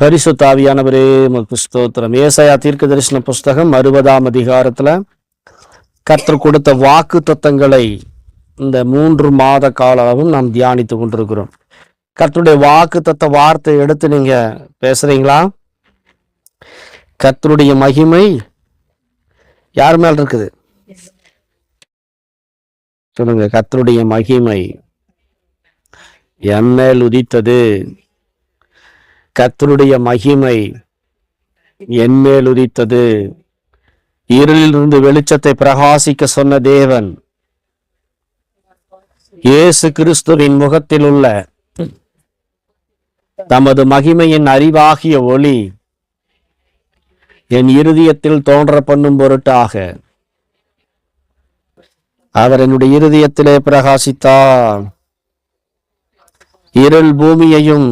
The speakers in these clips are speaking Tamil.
பரிசுத்தாவியானவரே உமக்கு ஸ்தோத்திரம். ஏசையா தீர்க்க தரிசன புஸ்தகம் அறுபதாம் அதிகாரத்தில் கர்த்தர் கொடுத்த வாக்கு தத்தங்களை இந்த மூன்று மாத காலமும் நாம் தியானித்து கொண்டிருக்கிறோம். கர்த்தருடைய வாக்கு தத்த வார்த்தை எடுத்து நீங்க பேசுறீங்களா? கத்தருடைய மகிமை யார் மேல் இருக்குது? சொல்லுங்க கத்தருடைய மகிமை என் மேல் உதித்தது. கத்தருடைய மகிமை என்மேல் உதித்தது. இருளிலிருந்து வெளிச்சத்தை பிரகாசிக்க சொன்ன தேவன் இயேசு கிறிஸ்துவின் முகத்தில் உள்ள தமது மகிமையின் அறிவாகிய ஒளி என் இருதயத்தில் தோன்ற பண்ணும் பொருட்டாக. அவர் என்னுடைய இருதயத்திலே பிரகாசித்தார். இருள் பூமியையும்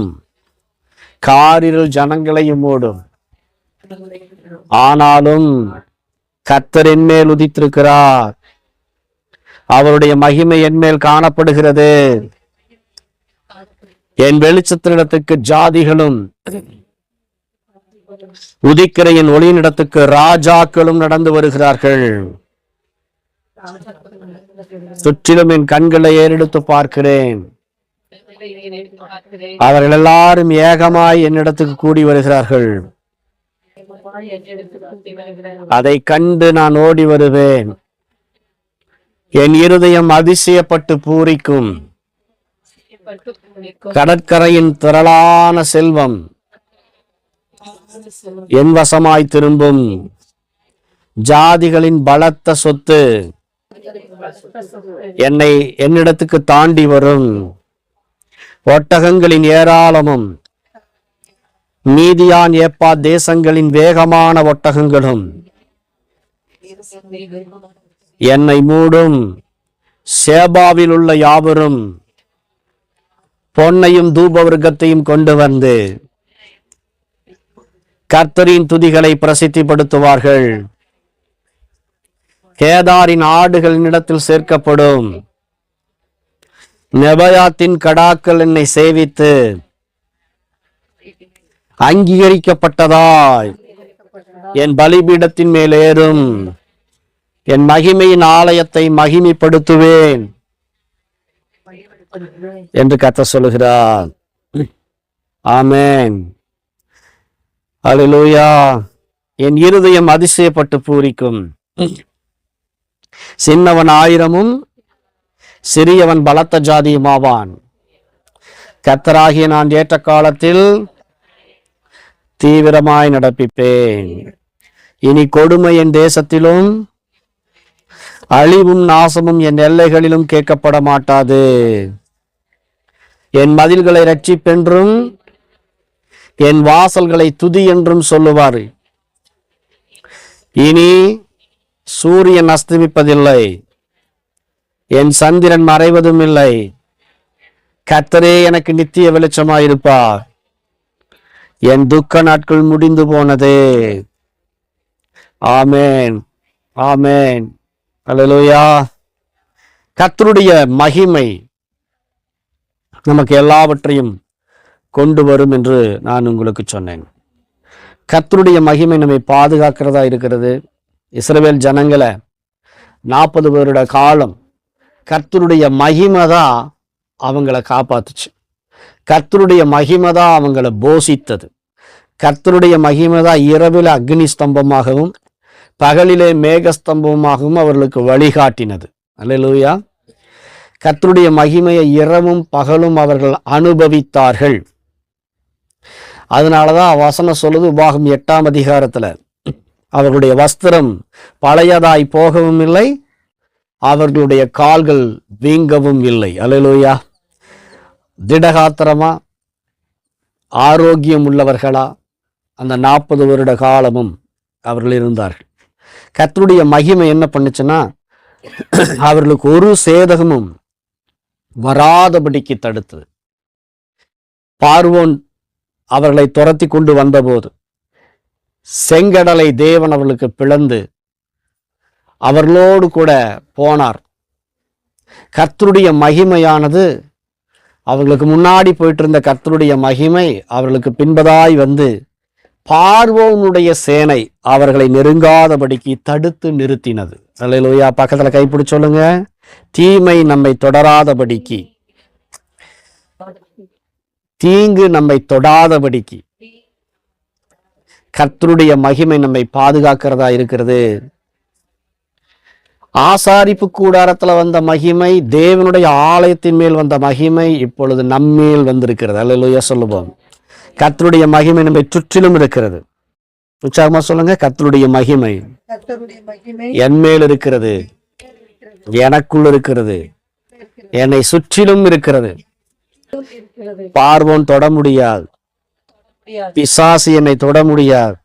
காரிருள் ஜனங்களையும் மூடும். ஆனாலும் கர்த்தர் என் மேல் உதித்திருக்கிறார். அவருடைய மகிமை என் மேல் காணப்படுகிறது. என் வெளிச்சத்தினிடத்துக்கு ஜாதிகளும் உதிக்கிற என் ஒளியினிடத்துக்கு ராஜாக்களும் நடந்து வருகிறார்கள். சுற்றிலும் என் கண்களை ஏறெடுத்து பார்க்கிறேன். அவர்கள் எல்லாரும் ஏகமாய் என்னிடத்துக்கு கூடி வருகிறார்கள். அதை கண்டு நான் ஓடி வருவேன். என் இருதயம் அதிசயப்பட்டு பூரிக்கும். கடற்கரையின் திரளான செல்வம். என் வசமாய் திரும்பும். ஜாதிகளின் பலத்த சொத்து. என்னை என்னிடத்துக்கு தாண்டி வரும். ஒட்டகங்களின் ஏராளமும் மீதியான் ஏப்பா தேசங்களின் வேகமான ஒட்டகங்களும் என்னை மூடும் சேபாவில் உள்ள யாவரும் பொன்னையும் தூபவர்க்கத்தையும் கொண்டு வந்து கர்த்தரின் துதிகளை பிரசித்திப்படுத்துவார்கள். கேதாரின் ஆடுகளின் இடத்தில் சேர்க்கப்படும். நெபயாத்தின் கடாக்கள் என்னை சேவித்து அங்கீகரிக்கப்பட்டதாய். என் பலிபீடத்தின் மேலேறும் ஏறும். என் மகிமையின் ஆலயத்தை மகிமைப்படுத்துவேன். என்று கத்த சொல்லுகிறார். ஆமேன். அலிலூயா என் இருதயம் அதிசயப்பட்டு பூரிக்கும். சின்னவன் ஆயிரமும் சிறியவன் பலத்த ஜாதியுமாவான் கத்தராகிய நான் ஏற்ற காலத்தில் தீவிரமாய் நடப்பிப்பேன். இனி கொடுமை என் தேசத்திலும் அழிவும் நாசமும் என் எல்லைகளிலும் கேட்கப்பட மாட்டாது. என் மதில்களை ரட்சிப்பென்றும் என் வாசல்களை துதி என்றும் சொல்லுவார். இனி சூரியன் அஸ்தமிப்பதில்லை. என் சந்திரன் மறைவதும் இல்லை. கர்த்தரே எனக்கு நித்திய வெளிச்சமாயிருப்பார். என் துக்க நாட்கள் முடிந்து போனதே. ஆமேன். ஆமேன். அலலுயா கத்தருடைய மகிமை நமக்கு எல்லாவற்றையும் கொண்டு வரும் என்று நான் உங்களுக்கு சொன்னேன். கத்தருடைய மகிமை நம்மை பாதுகாக்கிறதா இருக்கிறது. இஸ்ரவேல் ஜனங்களை நாற்பது வருட காலம் கர்த்தருடைய மகிமை தான் அவங்கள காப்பாத்துச்சு. கர்த்தருடைய மகிமை தான் அவங்கள போஷித்தது. கர்த்தருடைய மகிமை தான் இரவில் அக்னி ஸ்தம்பமாகவும் பகலிலே மேகஸ்தம்பமாகவும் அவர்களுக்கு வழிகாட்டினது. அல்லேலூயா. கர்த்தருடைய மகிமையை இரவும் பகலும் அவர்கள் அனுபவித்தார்கள். அதனால தான் வசனம் சொல்லுது உபாகம் எட்டாம் அதிகாரத்தில். அவர்களுடைய வஸ்திரம் பழையதாய் போகவும் இல்லை அவர்களுடைய கால்கள் வீங்கவும் இல்லை. அலையலோயா திடகாத்திரமா? ஆரோக்கியம் உள்ளவர்களா? அந்த நாற்பது வருட காலமும் அவர்கள் இருந்தார்கள். கத்தருடைய மகிமை என்ன பண்ணுச்சுன்னா அவர்களுக்கு ஒரு சேதகமும் வராதபடிக்கு தடுத்தது. பார்வோன் அவர்களை துரத்தி கொண்டு வந்தபோது செங்கடலை தேவன் அவர்களுக்கு பிளந்து அவர்களோடு கூட போனார். கர்த்தருடைய மகிமையானது அவர்களுக்கு முன்னாடி போயிட்டு இருந்த கர்த்தருடைய மகிமை அவர்களுக்கு பின்பதாய் வந்து பார்வோனுடைய சேனை அவர்களை நெருங்காதபடிக்கு தடுத்து நிறுத்தினது. அல்லேலூயா பக்கத்தில் கைப்பிடி சொல்லுங்க. தீமை நம்மை தொடராதபடிக்கு. தீங்கு நம்மை தொடாதபடிக்கு. கர்த்தருடைய மகிமை நம்மை பாதுகாக்கிறதா இருக்கிறது? ஆசாரிப்பு கூடாரத்துல வந்த மகிமை தேவனுடைய ஆலயத்தின் மேல் வந்த மகிமை இப்பொழுது நம்மேல் வந்திருக்கிறது. அல்லேலூயா சொல்லுவோம். கர்த்தருடைய மகிமை நம்மை சுற்றிலும் இருக்கிறது. உற்சாகமா சொல்லுங்க கர்த்தருடைய மகிமை. கர்த்தருடைய மகிமை என் மேல் இருக்கிறது. எனக்குள் இருக்கிறது. என்னை சுற்றிலும் இருக்கிறது. பார்வோன் தொட முடியாது. பிசாசு என்னை தொட முடியாது.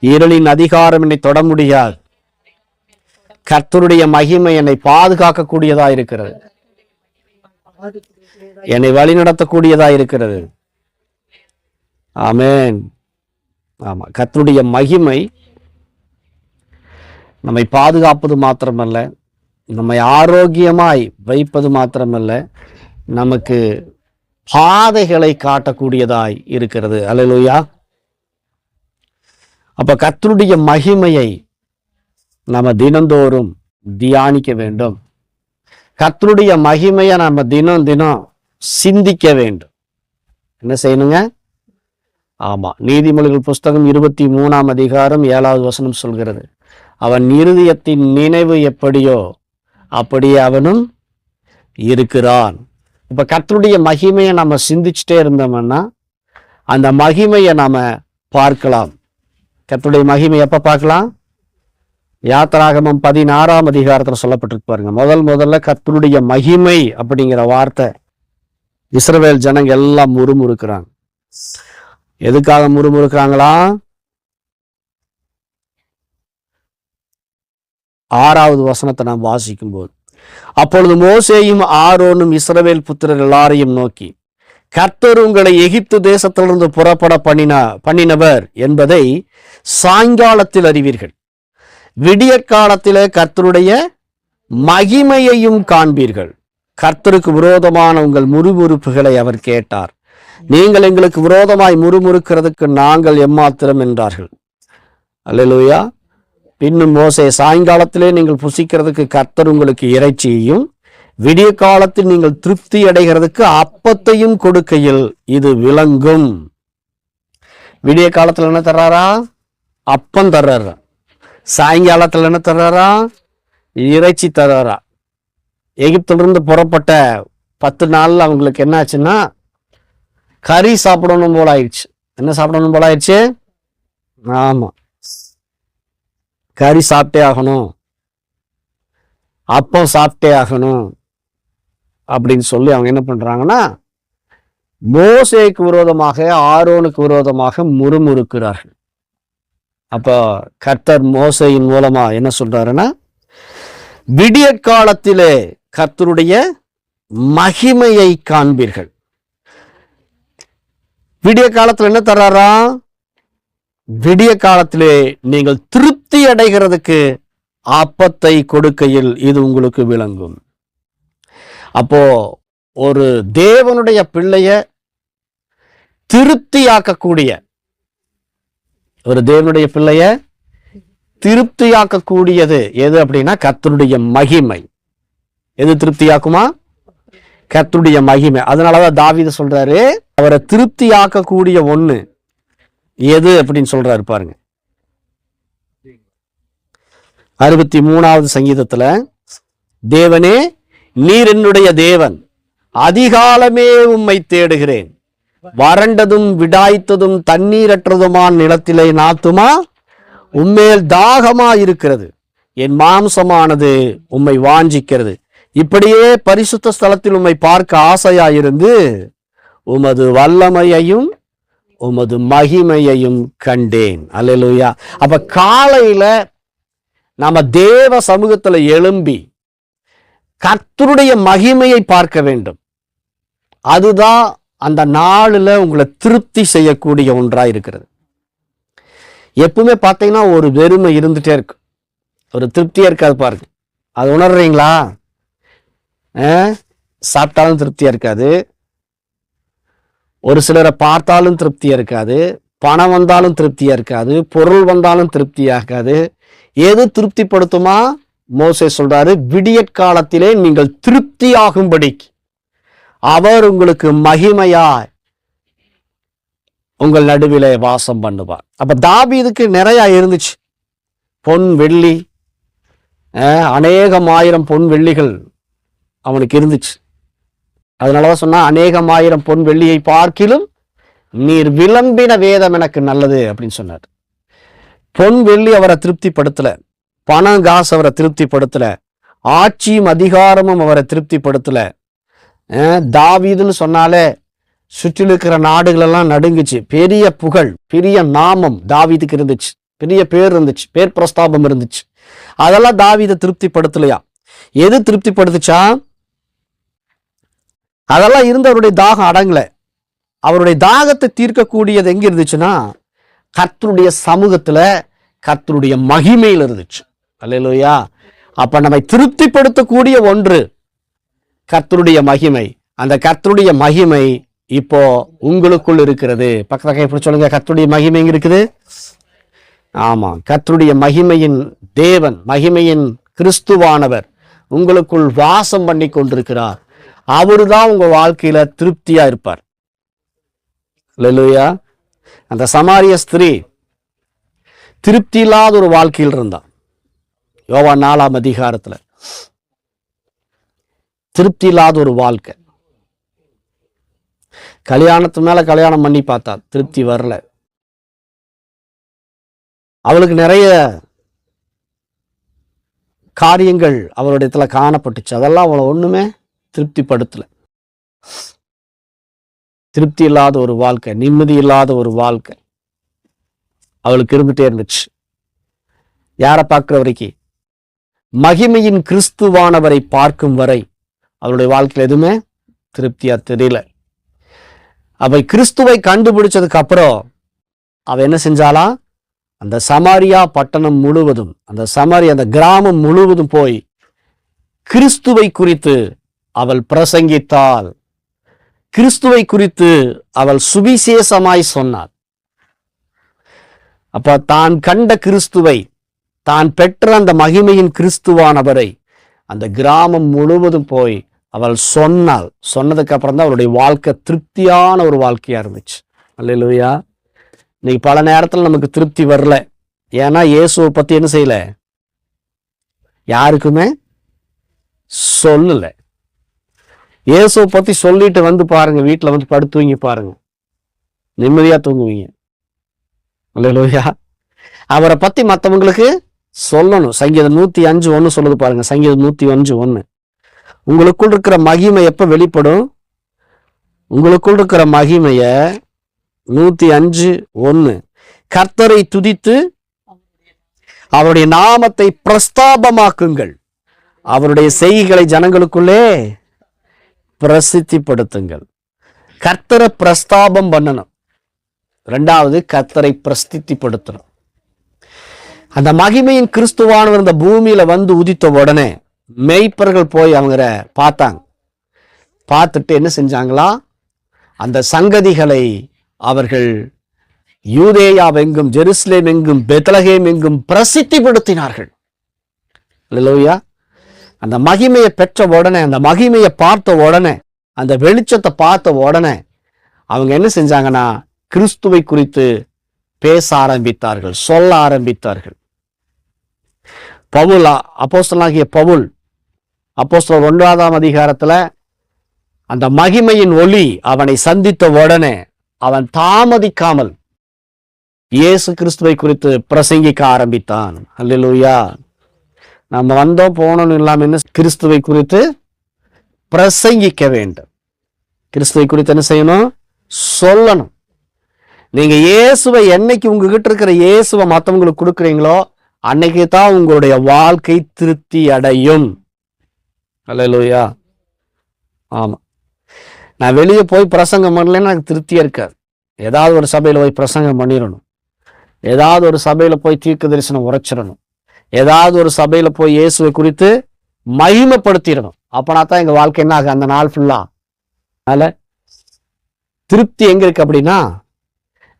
இருளின் அதிகாரம் என்னை தொட முடியாது. கர்த்தருடைய மகிமை என்னை பாதுகாக்கக்கூடியதா இருக்கிறது. என்னை வழிநடத்தக்கூடியதா இருக்கிறது. ஆமேன். ஆமா கர்த்தருடைய மகிமை நம்மை பாதுகாப்பது மாத்திரமல்ல நம்மை ஆரோக்கியமாய் வைப்பது மாத்திரமல்ல நமக்கு பாதைகளை காட்டக்கூடியதாய் இருக்கிறது. அல்லேலூயா. அப்ப கத்தருடைய மகிமையை நம்ம தினந்தோறும் தியானிக்க வேண்டும். கத்தருடைய மகிமையை நம்ம தினம் தினம் சிந்திக்க வேண்டும். என்ன செய்யணுங்க? ஆமா நீதிமொழிகள் புஸ்தகம் இருபத்தி மூணாம் அதிகாரம் ஏழாவது வசனம் சொல்கிறது அவன் இருதயத்தின் நினைவு எப்படியோ அப்படியே அவனும் இருக்கிறான். இப்ப கத்தருடைய மகிமையை நம்ம சிந்திச்சுட்டே இருந்தோம்னா அந்த மகிமையை நாம பார்க்கலாம். கத்தருடைய மகிமை எப்ப பார்க்கலாம்? யாத்திராகமம் பதினாறாம் அதிகாரத்தில் சொல்லப்பட்டிருக்கு பாருங்க. முதல் முதல்ல கர்த்தருடைய மகிமை அப்படிங்கிற வார்த்தை. இஸ்ரவேல் ஜனங்க எல்லாம் முறுமுறுக்கிறாங்க. எதுக்காக முறுமுறுக்கிறாங்களா? ஆறாவது வசனத்தை நாம் வாசிக்கும் போது அப்பொழுது மோசேயும் ஆரோனும் இஸ்ரவேல் புத்திரர் எல்லாரையும் நோக்கி கர்த்தர் உங்களை எகிப்து தேசத்திலிருந்து புறப்பட பண்ணினா பண்ணினவர் என்பதை சாயங்காலத்தில் அறிவீர்கள். விடிய காலத்திலே கர்த்தருடைய மகிமையையும் காண்பீர்கள். கர்த்தருக்கு விரோதமான உங்கள் முறுமுறுப்புகளை அவர் கேட்டார். நீங்கள் எங்களுக்கு விரோதமாய் முறுமுறுக்கிறதுக்கு நாங்கள் எம்மாத்திரம் என்றார்கள். அல்லேலூயா. பின்னும் மோசே சாயங்காலத்திலே நீங்கள் புசிக்கிறதுக்கு கர்த்தர் உங்களுக்கு இறைச்சியையும் விடிய காலத்தில் நீங்கள் திருப்தி அடைகிறதுக்கு அப்பத்தையும் கொடுக்கையில் இது விளங்கும். விடிய காலத்தில் என்ன தர்றாரா? அப்பம் தர்றாரா? சாயங்காலத்தில் என்ன தர்றாரா? இறைச்சி தர்றாரா? எகிப்திலிருந்து புறப்பட்ட பத்து நாளில் அவங்களுக்கு என்ன ஆச்சுன்னா கறி சாப்பிடணும் போல ஆயிடுச்சு. என்ன சாப்பிடணும் போல ஆயிடுச்சு? ஆமாம் கறி சாப்பிட்டே ஆகணும். அப்பம் சாப்பிட்டே ஆகணும். அப்படின்னு சொல்லி அவங்க என்ன பண்ணுறாங்கன்னா மோசேக்கு விரோதமாக ஆரோனுக்கு விரோதமாக முறுமுறுக்கிறார்கள். அப்போ கர்த்தர் மோசையின் மூலமா என்ன சொல்றாருன்னா விடிய காலத்திலே கர்த்தருடைய மகிமையை காண்பீர்கள். விடிய காலத்துல என்ன தர்றாரா? விடிய காலத்திலே நீங்கள் திருப்தி அடைகிறதுக்கு அப்பத்தை கொடுக்கையில் இது உங்களுக்கு விளங்கும். அப்போ ஒரு தேவனுடைய பிள்ளைய திருப்தியாக்கக்கூடிய ஒரு தேவனுடைய பிள்ளைய திருப்தியாக்கக்கூடியது எது அப்படின்னா கத்தருடைய மகிமை. எது திருப்தியாக்குமா? கத்தருடைய மகிமை. அதனாலதான் தாவித சொல்றாரு அவரை திருப்தியாக்கக்கூடிய ஒண்ணு எது அப்படின்னு சொல்றாரு பாருங்க. அறுபத்தி மூணாவது சங்கீதத்துல தேவனே நீர் என்னுடைய தேவன் அதிகாலமே உம்மை தேடுகிறேன். வறண்டதும் விடாய்த்ததும் தண்ணீரற்றதுமான நிலத்திலே நாத்துமா? உம்மேல் தாகமா இருக்கிறது. என் மாம்சமானது உம்மை வாஞ்சிக்கிறது. இப்படியே பரிசுத்த ஸ்தலத்தில் உம்மை பார்க்க ஆசையாயிருந்து உமது வல்லமையையும் உமது மகிமையையும் கண்டேன். அல்லேலூயா. அப்ப காலையில நாம தேவ சமூகத்துல எழும்பி கர்த்தருடைய மகிமையை பார்க்க வேண்டும். அதுதான் அந்த நாளில் உங்களை திருப்தி செய்யக்கூடிய ஒன்றாக இருக்கிறது. எப்பவுமே பார்த்தீங்கன்னா ஒரு வெறுமை இருந்துகிட்டே இருக்கு. ஒரு திருப்தியாக இருக்காது பாருங்க. அது உணர்றீங்களா? ஆ? சாப்பிட்டாலும் திருப்தியாக இருக்காது. ஒரு சிலரை பார்த்தாலும் திருப்தியாக இருக்காது. பணம் வந்தாலும் திருப்தியாக இருக்காது. பொருள் வந்தாலும் திருப்தியாக இருக்காது. எது திருப்திப்படுத்துமா? மோசே சொல்றாரு விடியற்காலத்திலே நீங்கள் திருப்தியாகும்படி அவர் உங்களுக்கு மகிமையாய் உங்கள் நடுவிலே வாசம் பண்ணுவார். அப்ப தாபீதுக்கு நிறைய இருந்துச்சு. பொன் வெள்ளி அநேகமாயிரம் அநேகம் ஆயிரம் பொன் வெள்ளிகள் அவனுக்கு இருந்துச்சு. அதனாலதான் சொன்னா அநேகம் ஆயிரம் பொன் வெள்ளியை பார்க்கிலும் நீர் விளம்பின வேதம் எனக்கு நல்லது அப்படின்னு சொன்னார். பொன் வெள்ளி அவரை திருப்திப்படுத்தல பணம் காசு அவரை திருப்திப்படுத்தல ஆட்சியும் அதிகாரமும் அவரை திருப்திப்படுத்தலை தாவீதுன்னு சொன்னாலே சுற்றில் இருக்கிற நாடுகளெல்லாம் நடுங்குச்சு. பெரிய புகழ் பெரிய நாமம் தாவீதுக்கு இருந்துச்சு. பெரிய பேர் இருந்துச்சு பேர் பிரஸ்தாபம் இருந்துச்சு. அதெல்லாம் தாவீதை திருப்திப்படுத்தலையா? எது திருப்திப்படுத்துச்சா? அதெல்லாம் இருந்து அவருடைய தாகம் அடங்கல. அவருடைய தாகத்தை தீர்க்கக்கூடியது எங்க இருந்துச்சுன்னா கர்த்தருடைய சமூகத்துல கர்த்தருடைய மகிமையில் இருந்துச்சு. அல்லையா அப்ப நம்மை திருப்திப்படுத்தக்கூடிய ஒன்று கர்த்தருடைய மகிமை. அந்த கர்த்தருடைய மகிமை இப்போ உங்களுக்குள் இருக்கிறது. பக்கத்துல எப்படி சொல்லுங்க கர்த்தருடைய மகிமை எங்க இருக்குது? ஆமாம் கர்த்தருடைய மகிமையின் தேவன் மகிமையின் கிறிஸ்துவானவர் உங்களுக்குள் வாசம் பண்ணி கொண்டிருக்கிறார். அவருதான் உங்க வாழ்க்கையில திருப்தியா இருப்பார். அல்லேலூயா. அந்த சமாரிய ஸ்திரீ திருப்தி இல்லாத ஒரு வாழ்க்கையில் இருந்தான். யோவா நாலாம் அதிகாரத்துல. திருப்தி இல்லாத ஒரு வாழ்க்கை. கல்யாணத்து மேல கல்யாணம் பண்ணி பார்த்தா திருப்தி வரல. அவளுக்கு நிறைய காரியங்கள் அவருடையத்துல காணப்பட்டுச்சு. அதெல்லாம் அவளை ஒண்ணுமே திருப்திப்படுத்தல. திருப்தி இல்லாத ஒரு வாழ்க்கை நிம்மதி இல்லாத ஒரு வாழ்க்கை அவளுக்கு இருந்துட்டே இருந்துச்சு. யாரை பார்க்கிற வரைக்கும்? மகிமையின் கிறிஸ்துவானவரை பார்க்கும் வரை அவளுடைய வாழ்க்கையில் எதுவுமே திருப்தியாக தெரியல. அவை கிறிஸ்துவை கண்டுபிடிச்சதுக்கு அப்புறம் அவ என்ன செஞ்சாலா அந்த சமாரியா பட்டணம் முழுவதும் அந்த சமாரி அந்த கிராமம் முழுவதும் போய் கிறிஸ்துவை குறித்து அவள் பிரசங்கித்தாள். கிறிஸ்துவை குறித்து அவள் சுவிசேஷமாய் சொன்னாள். அப்ப தான் கண்ட கிறிஸ்துவை தான் பெற்ற அந்த மகிமையின் கிறிஸ்துவானவரை அந்த கிராமம் முழுவதும் போய் அவள் சொன்னாள். சொன்னதுக்கு அப்புறம் தான் அவளுடைய வாழ்க்கை திருப்தியான ஒரு வாழ்க்கையா இருந்துச்சு. அல்லையா இன்னைக்கு பல நேரத்துல நமக்கு திருப்தி வரல. ஏன்னா இயேசுவை பத்தி என்ன செய்யல? யாருக்குமே சொல்லல. இயேசுவை பத்தி சொல்லிட்டு வந்து பாருங்க. வீட்டுல வந்து படுத்து தூங்கி பாருங்க. நிம்மதியா தூங்குவீங்க. அல்லையா அவரை பத்தி மற்றவங்களுக்கு சொல்லணும். சங்கீதம் நூத்தி அஞ்சு ஒன்று சொல்லுது பாருங்க. சங்கீதம் நூத்தி அஞ்சு ஒன்று உங்களுக்குள் இருக்கிற மகிமை எப்போ வெளிப்படும்? உங்களுக்குள் இருக்கிற மகிமைய நூற்றி அஞ்சு ஒன்று கர்த்தரை துதித்து அவருடைய நாமத்தை பிரஸ்தாபமாக்குங்கள். அவருடைய செய்திகளை ஜனங்களுக்குள்ளே பிரசித்திப்படுத்துங்கள். கர்த்தரை பிரஸ்தாபம் பண்ணணும். ரெண்டாவது கர்த்தரை பிரஸ்தித்திப்படுத்தணும். அந்த மகிமையின் கிறிஸ்துவானவர் இந்த பூமியில வந்து உதித்த உடனே மெய்ப்பர்கள் போய் அவங்கள பார்த்தாங்க. பார்த்துட்டு என்ன செஞ்சாங்களா? அந்த சங்கதிகளை அவர்கள் யூதேயாவெங்கும் ஜெருசலேம் எங்கும் பெத்தலகேம் எங்கும் பிரசித்திப்படுத்தினார்கள். லோயா அந்த மகிமையை பெற்ற உடனே அந்த மகிமையை பார்த்த உடனே அந்த வெளிச்சத்தை பார்த்த உடனே அவங்க என்ன செஞ்சாங்கன்னா கிறிஸ்துவை குறித்து பேச ஆரம்பித்தார்கள் சொல்ல ஆரம்பித்தார்கள். பவுல் அப்போஸ்தலாகிய பவுல் அப்போஸ்தல் ஒன்றாதாம் அதிகாரத்தில் அந்த மகிமையின் ஒளி அவனை சந்தித்த உடனே அவன் தாமதிக்காமல் இயேசு கிறிஸ்துவை குறித்து பிரசங்கிக்க ஆரம்பித்தான். அல்லூயா நம்ம வந்தோம் போனோம்னு இல்லாம என்ன? கிறிஸ்துவை குறித்து பிரசங்கிக்க வேண்டும். கிறிஸ்துவை குறித்து என்ன செய்யணும்? சொல்லணும். நீங்க இயேசுவை என்னைக்கு உங்ககிட்ட இருக்கிற இயேசுவை மற்றவங்களுக்கு கொடுக்குறீங்களோ அன்னைக்கு தான் உங்களுடைய வாழ்க்கை திருப்தி அடையும். அல்லையா ஆமா. நான் வெளியே போய் பிரசங்கம் பண்ணலன்னா எனக்கு திருப்தியா இருக்காது. ஏதாவது ஒரு சபையில போய் பிரசங்கம் பண்ணிடணும். ஏதாவது ஒரு சபையில போய் தீர்க்க தரிசனம் உரைச்சிடணும். ஏதாவது ஒரு சபையில போய் இயேசுவை குறித்து மகிமைப்படுத்திடணும். அப்பனா தான் எங்க வாழ்க்கை என்ன ஆகும் அந்த நாள் ஃபுல்லா அதனால திருப்தி எங்க இருக்கு அப்படின்னா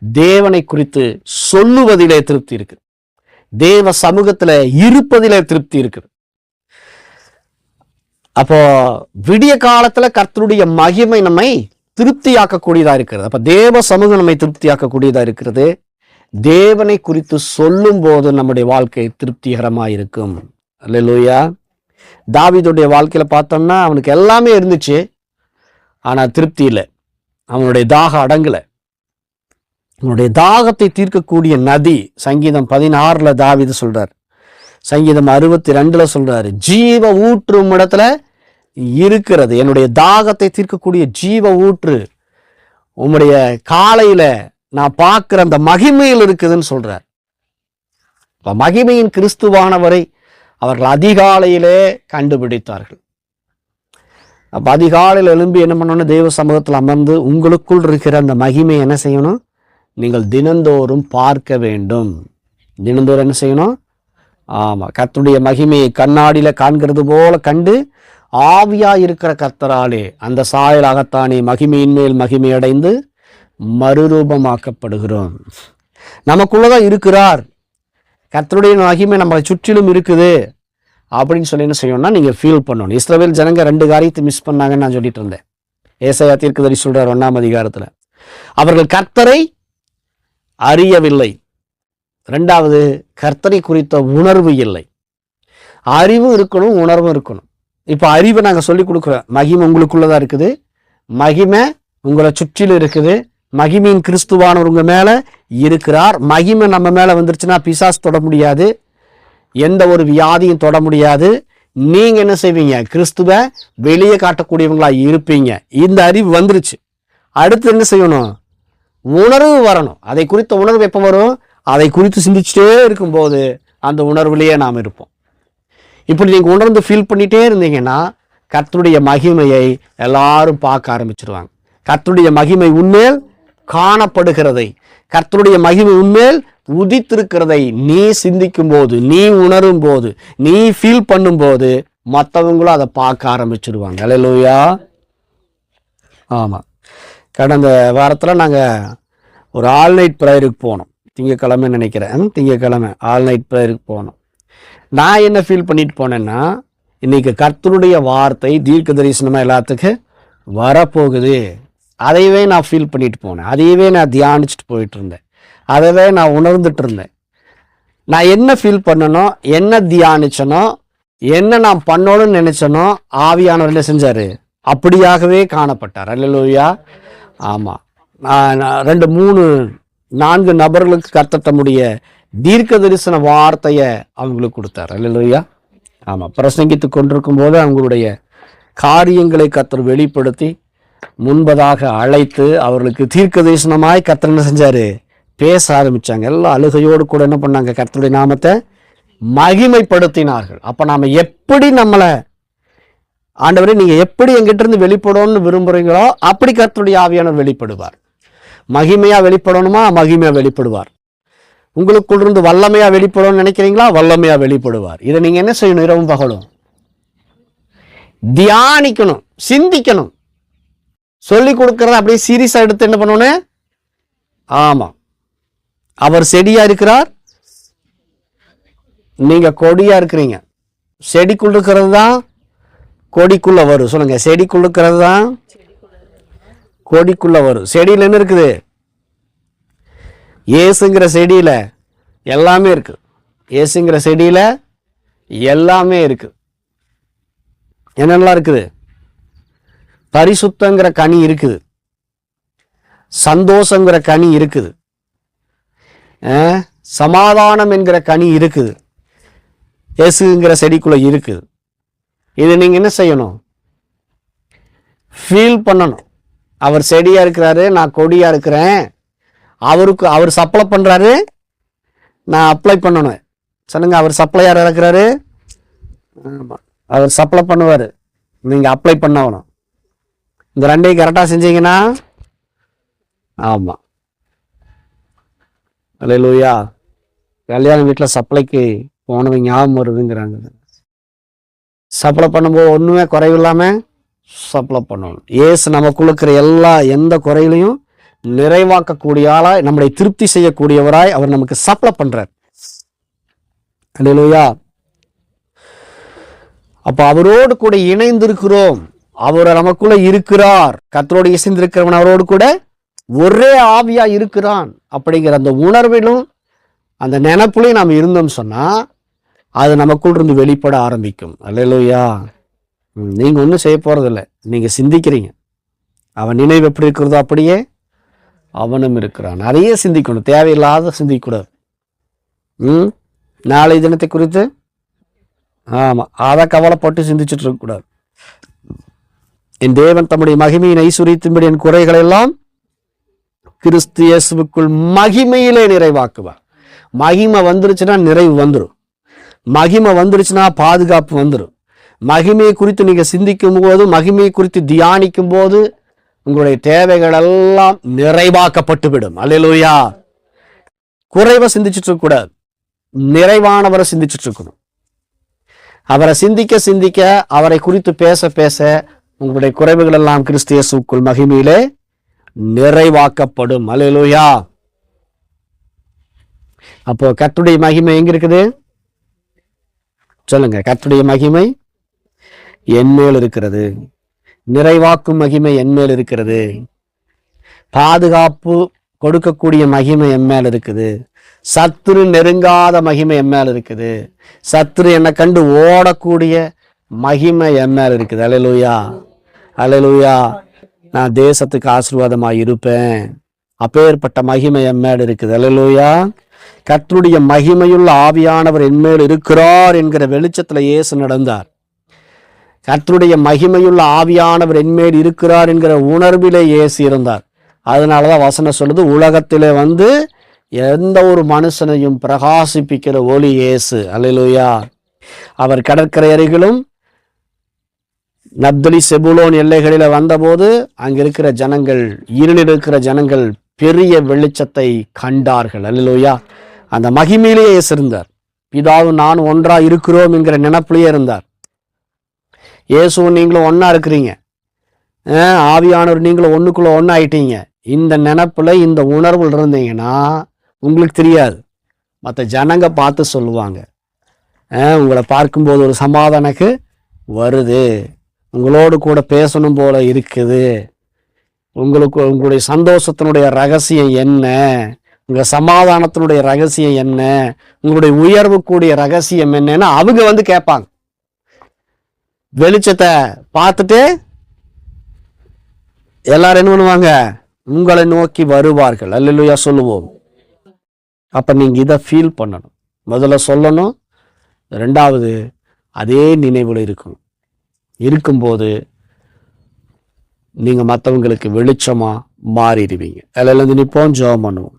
தேவனை குறித்து சொல்லுவதிலே திருப்தி இருக்கு. தேவ சமூகத்துல இருப்பதில் திருப்தி இருக்குது. அப்போ விடிய காலத்துல கர்த்தருடைய மகிமை நம்மை திருப்தியாக்கக்கூடியதா இருக்கிறது. அப்ப தேவ சமூகம் நம்மை திருப்தியாக்கக்கூடியதா இருக்கிறது. தேவனை குறித்து சொல்லும் போது நம்முடைய வாழ்க்கை திருப்திகரமா இருக்கும் அல்லையா தாவிதுடைய வாழ்க்கையில பார்த்தோம்னா அவனுக்கு எல்லாமே இருந்துச்சு. ஆனா திருப்தி இல்லை. அவனுடைய தாகம் அடங்கலை. உன்னுடைய தாகத்தை தீர்க்கக்கூடிய நதி சங்கீதம் பதினாறுல தாவீது சொல்றார். சங்கீதம் அறுபத்தி ரெண்டுல சொல்றாரு ஜீவ ஊற்று இடத்துல இருக்கிறது. என்னுடைய தாகத்தை தீர்க்கக்கூடிய ஜீவ ஊற்று உம்முடைய காலையில நான் பார்க்கிற அந்த மகிமையில் இருக்குதுன்னு சொல்றார். இப்போ மகிமையின் கிறிஸ்துவானவரை அவர்கள் அதிகாலையிலே கண்டுபிடித்தார்கள். அப்போ அதிகாலையில் எழும்பி என்ன பண்ணணும்? தெய்வ சமூகத்தில் அமர்ந்து உங்களுக்குள் இருக்கிற அந்த மகிமை என்ன செய்யணும்? நீங்கள் தினந்தோறும் பார்க்க வேண்டும். தினந்தோறும் என்ன செய்யணும்? ஆமாம் கர்த்தருடைய மகிமையை கண்ணாடியில் காண்கிறது போல கண்டு ஆவியாக இருக்கிற கர்த்தராலே அந்த சாயலாகத்தானே மகிமையின் மேல் மகிமை அடைந்து மறுரூபமாக்கப்படுகிறோம். நமக்குள்ளதான் இருக்கிறார். கர்த்தருடைய மகிமை நம்மளை சுற்றிலும் இருக்குது. அப்படின்னு சொல்லி என்ன செய்யணும்னா நீங்கள் ஃபீல் பண்ணணும். இஸ்ரவேல் ஜனங்க ரெண்டு காரியத்தை மிஸ் பண்ணாங்கன்னு நான் சொல்லிட்டு இருந்தேன். ஏசையா தீர்க்கதரி சொல்கிறார் ஒன்றாம் அதிகாரத்தில். அவர்கள் கர்த்தரை அறியவில்லை. ரெண்டாவது கர்த்தரை குறித்த உணர்வு இல்லை. அறிவும் இருக்கணும் உணர்வும் இருக்கணும். இப்போ அறிவை நாங்கள் சொல்லிக் கொடுக்குறோம். மகிமை உங்களுக்குள்ளதான் இருக்குது. மகிமை உங்களை சுற்றிலும் இருக்குது. மகிமையின் கிறிஸ்துவானவர் மேலே இருக்கிறார். மகிமை நம்ம மேலே வந்துருச்சுன்னா பிசாஸ் தொட முடியாது. எந்த ஒரு வியாதியும் தொட முடியாது. நீங்கள் என்ன செய்வீங்க? கிறிஸ்துவை வெளியே காட்டக்கூடியவங்களாக இருப்பீங்க. இந்த அறிவு வந்துருச்சு. அடுத்து என்ன செய்யணும்? உணர்வு வரணும். அதை குறித்த உணர்வு எப்போ வரும்? அதை குறித்து சிந்திச்சுட்டே இருக்கும்போது அந்த உணர்வுலேயே நாம் இருப்போம். இப்படி நீங்கள் உணர்ந்து ஃபீல் பண்ணிகிட்டே இருந்தீங்கன்னா கர்த்தருடைய மகிமையை எல்லாரும் பார்க்க ஆரம்பிச்சிருவாங்க. கர்த்தருடைய மகிமை உண்மையில் காணப்படுகிறதை கர்த்தருடைய மகிமை உண்மையில் உதித்திருக்கிறதை நீ சிந்திக்கும் போது நீ உணரும் போது நீ ஃபீல் பண்ணும்போது மற்றவங்களும் அதை பார்க்க ஆரம்பிச்சிருவாங்க. அலையலூயா ஆமாம் கடந்த வாரத்தில் நாங்கள் ஒரு ஆல் நைட் ப்ரேயருக்கு போனோம் திங்கக்கிழமை நினைக்கிறேன். திங்கக்கிழமை ஆல் நைட் ப்ரேயருக்கு போனோம் நான் என்ன ஃபீல் பண்ணிட்டு போனேன்னா இன்னைக்கு கர்த்தருடைய வார்த்தை தீர்க்க தரிசனமாக எல்லாத்துக்கும் வரப்போகுது. அதையவே நான் ஃபீல் பண்ணிட்டு போனேன். அதையவே நான் தியானிச்சுட்டு போயிட்டு இருந்தேன். அதவே நான் உணர்ந்துட்டு இருந்தேன். நான் என்ன ஃபீல் பண்ணனோ என்ன தியானிச்சனோ என்ன நான் பண்ணணும்னு நினைச்சனோ ஆவியானவர் என்ன செஞ்சாரு. அப்படியாகவே காணப்பட்டார். அல்லா ஆமாம் ரெண்டு மூணு நான்கு நபர்களுக்கு கர்த்தர் தீர்க்க தரிசன வார்த்தையை அவங்களுக்கு கொடுத்தார். இல்லையா ஆமாம் பிரசங்கித்து கொண்டிருக்கும் போது அவங்களுடைய காரியங்களை கத்தர் வெளிப்படுத்தி முன்பதாக அழைத்து அவர்களுக்கு தீர்க்க தரிசனமாய் கத்தர் என்ன செஞ்சார்? பேச ஆரம்பித்தாங்க எல்லாம் அழுகையோடு கூட என்ன பண்ணாங்க? கர்த்தருடைய நாமத்தை மகிமைப்படுத்தினார்கள். அப்போ நாம் எப்படி நம்மளை ஆண்டவரே நீங்கள் எப்படி எங்கிட்ட இருந்து வெளிப்படணும்னு விரும்புகிறீங்களோ அப்படி கர்த்தருடைய ஆவியானவர் வெளிப்படுவார். மகிமையாக வெளிப்படணுமா? மகிமையாக வெளிப்படுவார். உங்களுக்குள் இருந்து வெளிப்படணும்னு நினைக்கிறீங்களா? வல்லமையாக வெளிப்படுவார். இதை நீங்கள் என்ன செய்யணும்? இரவும் பகலும். தியானிக்கணும். சிந்திக்கணும். சொல்லி கொடுக்கறத அப்படியே சீரியஸாக எடுத்து என்ன பண்ணணும் ஆமாம் அவர் செடியாக இருக்கிறார். நீங்கள் கொடியாக இருக்கிறீங்க. செடிக்குள் இருக்கிறது தான் கொடிக்குள்ளே வரும். சொல்லுங்கள் செடிக்குள் இருக்கிறது தான் கொடிக்குள்ள வரும். செடியில் என்ன இருக்குது? ஏசுங்கிற செடியில எல்லாமே இருக்கு. ஏசுங்கிற செடியில எல்லாமே இருக்கு. என்னெல்லாம் இருக்குது? பரிசுத்தங்கிற கனி இருக்குது. சந்தோஷங்கிற கனி இருக்குது. சமாதானம் என்கிற கனி இருக்குது. இயேசுங்கிற செடிக்குள்ளே இருக்குது. இது நீங்கள் என்ன செய்யணும்? ஃபீல் பண்ணணும். அவர் செடியாக இருக்கிறாரு நான் கொடியாக இருக்கிறேன். அவருக்கு அவர் சப்ளை பண்ணுறாரு நான் அப்ளை பண்ணணும். சொல்லுங்கள் அவர் சப்ளையார் இருக்கிறாரு ஆமாம் அவர் சப்ளை பண்ணுவார். நீங்கள் அப்ளை பண்ணணும் இந்த ரெண்டையும் கரெக்டாக செஞ்சீங்கன்னா ஆமாம் அல்லேலூயா கல்யாண வீட்டில் சப்ளைக்கு போனவங்க ஞாபகம் வருதுங்கிறாங்க. சப்ளை பண்ணும்போது ஒன்றுமே குறைவில்லாமல் சப்ளை பண்ணணும். ஏசு நமக்குள்ள இருக்கிற எல்லா எந்த குறையிலையும் நிறைவாக்கக்கூடிய ஆளாய் நம்மளை திருப்தி செய்யக்கூடியவராய் அவர் நமக்கு சப்ளை பண்றார். இல்லையா அப்ப அவரோடு கூட இணைந்திருக்கிறோம். அவர் நமக்குள்ள இருக்கிறார். கத்தரோடு இசைந்திருக்கிறவன் அவரோடு கூட ஒரே ஆவியா இருக்கிறான். அப்படிங்கிற அந்த உணர்விலும் அந்த நினப்புலையும் நாம் இருந்தோம் சொன்னா அது நமக்குள் இருந்து வெளிப்பட ஆரம்பிக்கும். அல்லையா ம், ஒன்றும் செய்ய போகிறதில்ல நீங்கள் சிந்திக்கிறீங்க. அவன் நினைவு எப்படி இருக்கிறதோ அப்படியே அவனும் இருக்கிறான். நிறைய சிந்திக்கணும். தேவையில்லாத சிந்திக்கக்கூடாது. ம்? நாளை தினத்தை குறித்து? ஆமாம் அதை கவலைப்பட்டு சிந்திச்சுட்டு இருக்கக்கூடாது. என் தேவன் தம்முடைய மகிமையின் ஐஸ்வரியத்தின்படி என் குறைகளை எல்லாம் கிறிஸ்து இயேசுவுக்குள் மகிமையிலே நிறைவாக்குவார். மகிமை வந்துருச்சுன்னா நிறைவு வந்துடும் மகிமை வந்துருச்சுன்னா பாதுகாப்பு வந்துடும் மகிமையை குறித்து நீங்கள் சிந்திக்கும் போது மகிமையை குறித்து தியானிக்கும் போது உங்களுடைய தேவைகள் எல்லாம் நிறைவாக்கப்பட்டு விடும் குறைவை சிந்திச்சுட்டு இருக்க நிறைவானவரை சிந்திச்சுட்டு இருக்கணும் அவரை சிந்திக்க சிந்திக்க அவரை குறித்து பேச பேச உங்களுடைய குறைவுகள் எல்லாம் கிறிஸ்திய சூக்குள் மகிமையிலே நிறைவாக்கப்படும். அல்லேலூயா. அப்போ கத்துடைய மகிமை எங்க இருக்குது சொல்லுங்க கத்துடைய மகிமை என் மேல் இருக்கிறது. நிறைவாக்கும் மகிமை என் மேல் இருக்கிறது. பாதுகாப்பு கொடுக்கக்கூடிய மகிமை என்மேல் இருக்குது. சத்துரு நெருங்காத மகிமை என்மேல் இருக்குது. சத்துரு என்னை கண்டு ஓடக்கூடிய மகிமை என்மேல் இருக்குது. அலையலூயா. அலையலூயா. நான் தேசத்துக்கு ஆசீர்வாதமாக இருப்பேன். அப்பேற்பட்ட மகிமை என்மேல் இருக்குது. அலையலூயா. கத்தருடைய மகிமையுள்ள ஆவியானவர் என் மேல் இருக்கிறார் என்கிற வெளிச்சத்தில் இயேசு நடந்தார். கர்த்தருடைய மகிமையுள்ள ஆவியானவர் என்மேல் இருக்கிறார் என்கிற உணர்விலே ஏசி இருந்தார். அதனால தான் வசனம் சொல்லுது உலகத்திலே வந்து எந்த ஒரு மனுஷனையும் பிரகாசிப்பிக்கிற ஒளி ஏசு அல்லேலூயா. அவர் கடற்கரை அருகிலும் நப்தலி செபுலோன் எல்லைகளில் வந்தபோது அங்க இருக்கிற ஜனங்கள் இருளில் இருக்கிற ஜனங்கள் பெரிய வெளிச்சத்தை கண்டார்கள். அல்லலோயா. அந்த மகிமையிலேயே இருந்தார். பிதாவும் நான் ஒன்றா இருக்கிறோம் என்கிற நினப்பிலேயே இருந்தார். இயேசுவும் நீங்களும் ஒன்றா இருக்கிறீங்க. ஆவியானவர் நீங்களும் ஒன்றா ஒண்ணாயிட்டீங்க. இந்த நினப்பில் இந்த உணர்வில் இருந்தீங்கன்னா உங்களுக்கு தெரியாது. மற்ற ஜனங்க பார்த்து சொல்லுவாங்க. உங்களை பார்க்கும்போது ஒரு சமாதானக்கு வருது. உங்களோடு கூட பேசணும் போல இருக்குது. உங்களுக்கு உங்களுடைய சந்தோஷத்தினுடைய ரகசியம் என்ன? உங்கள் சமாதானத்தினுடைய ரகசியம் என்ன? உங்களுடைய உயர்வுக்குடைய ரகசியம் என்னன்னு அவங்க வந்து கேட்பாங்க. வெளிச்சத்தை பார்த்துட்டு எல்லாரும் என்ன பண்ணுவாங்க? உங்களை நோக்கி வருவார்கள். அல்லேலூயா சொல்லுவோம். அப்போ நீங்கள் இதை ஃபீல் பண்ணணும். முதல்ல சொல்லணும். ரெண்டாவது அதே நினைவில் இருக்கும் இருக்கும்போது நீங்கள் மற்றவங்களுக்கு வெளிச்சமாக மாறிடுவீங்க. அதில் இருந்து நிற்போம் ஜெபம் பண்ணுவோம்.